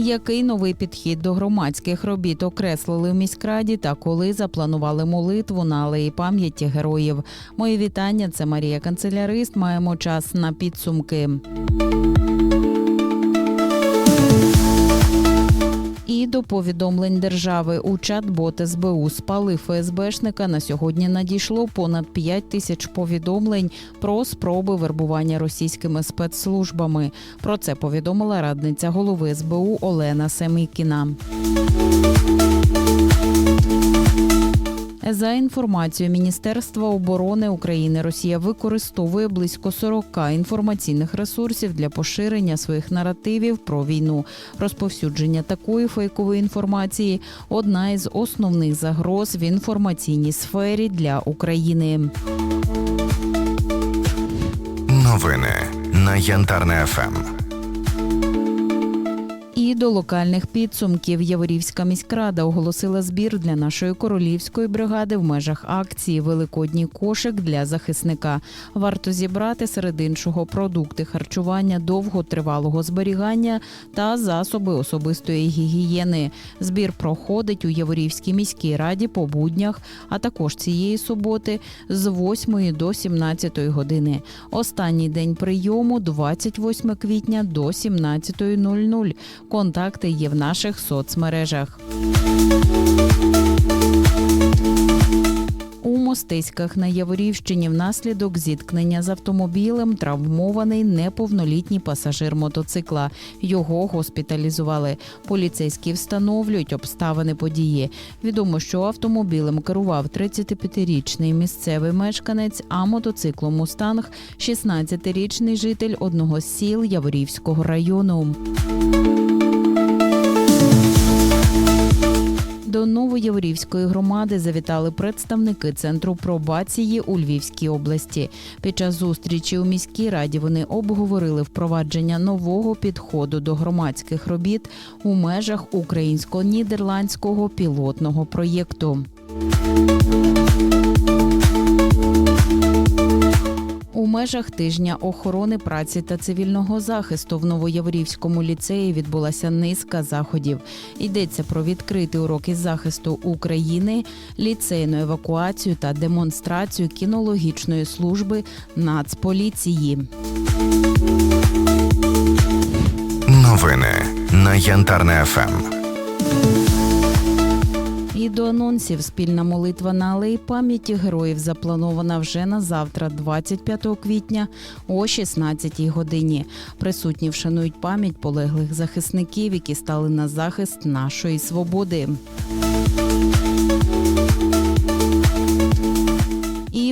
Який новий підхід до громадських робіт окреслили в міськраді та коли запланували молитву на алеї пам'яті героїв? Мої вітання. Це Марія Канцелярист. Маємо час на підсумки. І до повідомлень держави у чат-бот СБУ спали ФСБшника. На сьогодні надійшло понад 5 тисяч повідомлень про спроби вербування російськими спецслужбами. Про це повідомила радниця голови СБУ Олена Семикіна. За інформацією Міністерства оборони України, Росія використовує близько 40 інформаційних ресурсів для поширення своїх наративів про війну. Розповсюдження такої фейкової інформації одна із основних загроз в інформаційній сфері для України. Новини на Янтарне. ФМ. До локальних підсумків Яворівська міськрада оголосила збір для нашої королівської бригади в межах акції Великодній кошик для захисника. Варто зібрати серед іншого продукти харчування довготривалого зберігання та засоби особистої гігієни. Збір проходить у Яворівській міській раді по буднях, а також цієї суботи з 8 до 17 години. Останній день прийому 28 квітня до 17.00. Контакти є в наших соцмережах. У Мостиськах на Яворівщині внаслідок зіткнення з автомобілем травмований неповнолітній пасажир мотоцикла. Його госпіталізували. Поліцейські встановлюють обставини події. Відомо, що автомобілем керував 35-річний місцевий мешканець, а мотоциклом Мустанг – 16-річний житель одного з сіл Яворівського району. До Новоєврівської громади завітали представники центру пробації у Львівській області. Під час зустрічі у міській раді вони обговорили впровадження нового підходу до громадських робіт у межах українсько-нідерландського пілотного проєкту. Межах тижня охорони праці та цивільного захисту в Новояворівському ліцеї відбулася низка заходів. Йдеться про відкритий урок із захисту України, ліцейну евакуацію та демонстрацію кінологічної служби Нацполіції. Новини на Янтарне. ФМ. До анонсів спільна молитва на алеї пам'яті героїв запланована вже на завтра, 25 квітня о 16 годині. Присутні вшанують пам'ять полеглих захисників, які стали на захист нашої свободи.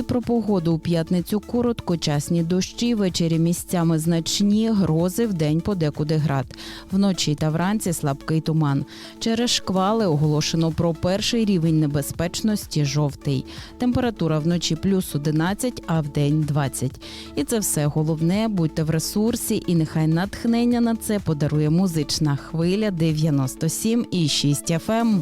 Про погоду у п'ятницю короткочасні дощі, ввечері місцями значні, грози в день подекуди град. Вночі та вранці слабкий туман. Через шквали оголошено про перший рівень небезпечності жовтий. Температура вночі плюс 11, а в день 20. І це все головне. Будьте в ресурсі, і нехай натхнення на це подарує музична хвиля 97,6 FM.